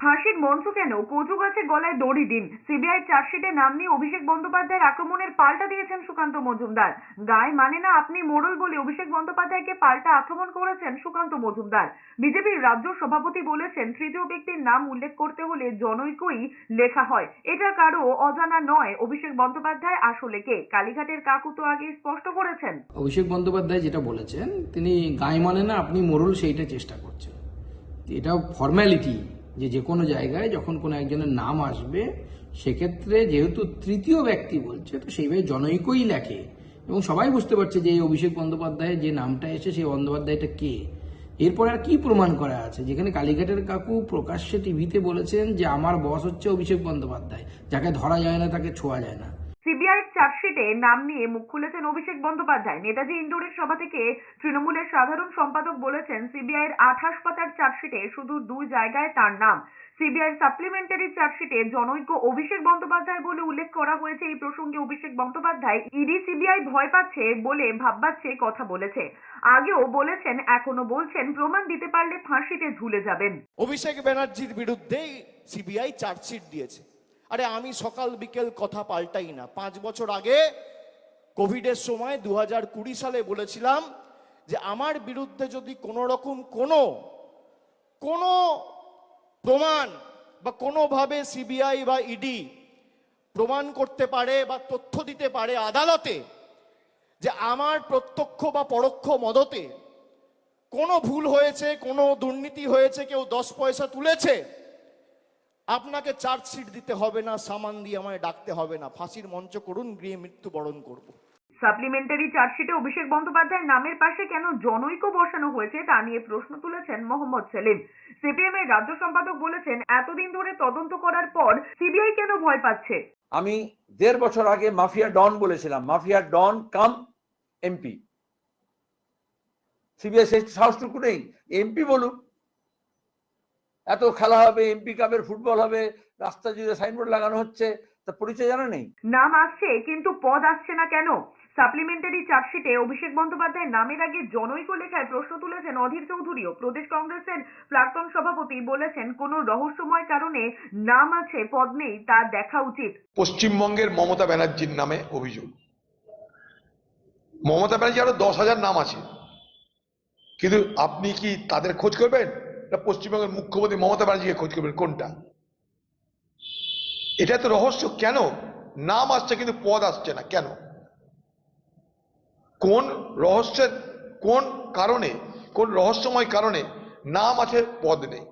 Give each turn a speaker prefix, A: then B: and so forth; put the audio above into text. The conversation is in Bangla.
A: ফাঁসির মঞ্চ কেন? কচু গাছে গলায় দড়ি দিন। সিবিআই চার্জশিটে নাম নিয়ে অভিষেক বন্দ্যোপাধ্যায়ের আক্রমণের পাল্টা দিয়েছেন সুকান্ত মজুমদার। গায়ে মানে না আপনি মোড়ল বলে অভিষেক বন্দ্যোপাধ্যায়কে পাল্টা আক্রমণ করেছেন সুকান্ত মজুমদার। বিজেপির রাজ্য সভাপতি বলেছেন, তৃতীয় ব্যক্তির নাম উল্লেখ করতে হলে জনৈকই লেখা হয়। এটা কারও অজানা নয় অভিষেক বন্দ্যোপাধ্যায় আসলে কে। কালীঘাটের কাকু তো আগে স্পষ্ট করেছেন।
B: অভিষেক বন্দ্যোপাধ্যায় যেটা বলেছেন, তিনি গায়ে মানে না আপনি মোড়ল সেইটা চেষ্টা করছেন। এটা ফর্ম্যালিটি যে যে কোনো জায়গায় যখন কোনো একজনের নাম আসবে, সেক্ষেত্রে যেহেতু তৃতীয় ব্যক্তি বলছে, তো সেইভাবে জনৈকই লেখে। এবং সবাই বুঝতে পারছে যে এই অভিষেক বন্দ্যোপাধ্যায়ের যে নামটা এসে সেই বন্দ্যোপাধ্যায়টা কে। এরপরে আর কি প্রমাণ করা আছে? যেখানে কালীঘাটের কাকু প্রকাশ্যে টিভিতে বলেছেন যে, আমার বস হচ্ছে অভিষেক বন্দ্যোপাধ্যায়। যাকে ধরা যায় না, তাকে ছোঁয়া যায় না।
A: সিবিআই চার্জশিটে নাম নিয়ে মুখ খুলেছেন অভিষেক বন্দ্যোপাধ্যায়। নেতাজি ইন্ডোরের সভা থেকে তৃণমূলের সাধারণ সম্পাদক বলেছেন সিবিআইয়ের আঠাশ পাতার চার্জশিটে শুধু দুই জায়গায় তার নাম। সিবিআইয়ের সাপ্লিমেন্টারি চার্জশিটে জনৈক অভিষেক বন্দ্যোপাধ্যায় বলে উল্লেখ করা হয়েছে। এই প্রসঙ্গে অভিষেক বন্দ্যোপাধ্যায়, ইডি সিবিআই ভয় পাচ্ছে বলে ভাববাচ্ছে কথা বলেছে। আগেও বলেছেন, এখনও বলছেন, প্রমাণ দিতে পারলে ফাঁসিতে ঝুলে যাবেন।
C: অভিষেক ব্যানার্জির বিরুদ্ধেই সিবিআই চার্জশিট দিয়েছে। আরে আমি সকাল বিকেল কথা পাল্টাই না। পাঁচ বছর আগে কোভিডের সময় দু হাজার কুড়ি সালে বলেছিলাম যে আমার বিরুদ্ধে যদি কোনো রকম কোনো কোনো প্রমাণ বা কোনোভাবে সিবিআই বা ইডি প্রমাণ করতে পারে বা তথ্য দিতে পারে আদালতে যে আমার প্রত্যক্ষ বা পরোক্ষ মদতে কোনো ভুল হয়েছে, কোনো দুর্নীতি হয়েছে, কেউ দশ পয়সা তুলেছে আপনাকে চার্জশিট দিতে হবে না সামান দিয়ে আমায় ডাকতে হবে না। ফাঁসির মঞ্চ করুন গৃহে মৃত্যুবরণ করব।
A: সাপ্লিমেন্টারি চার্জশিটে অভিষেক বন্দ্যোপাধ্যায়ের নামের পাশে কেন জনৈক বসানো হয়েছে তা নিয়ে প্রশ্ন তুলেছেন মোহাম্মদ সেলিম। সিপিএম এর রাজ্য সম্পাদক বলেছেন এতদিন ধরে তদন্ত করার পর সিবিআই কেন ভয় পাচ্ছে?
D: আমি দেড় বছর আগে মাফিয়া ডন বলেছিলাম mafia don cum MP. CBI সেই সাহসটুকু নেই এমপি বলুন এত খেলা হবে এমপি কাপের ফুটবল হবে রাস্তা জুড়ে সাইনবোর্ড লাগানো হচ্ছে তা পরিচয় জানা নেই।
A: নাম আসছে কিন্তু পদ আসছে না কেন? সাপ্লিমেন্টারি চার্জশিটে অভিষেক বন্দ্যোপাধ্যায়ের নামের আগে জনৈক লেখায় প্রশ্ন তুলেছেন অধীর চৌধুরীও। প্রদেশ কংগ্রেসের প্রাক্তন সভাপতি বলেছেন কোনো রহস্যময় কারণে নাম আছে পদ নেই তা দেখা উচিত।
E: পশ্চিমবঙ্গের মমতা ব্যানার্জির নামে অভিযোগ। মমতা ব্যানার্জি আরও দশ হাজার নাম আছে। কিন্তু আপনি কি তাদের খোঁজ করবেন? না পশ্চিমবঙ্গের মুখ্যমন্ত্রী মমতা ব্যানার্জিকে খোঁজ করবেন, কোনটা? এটা তো রহস্য, কেন? নাম আসছে কিন্তু পদ আসছে না, কেন? কোন রহস্যের, কোন কারণে, কোন রহস্যময় কারণে নাম আছে, পদ নেই?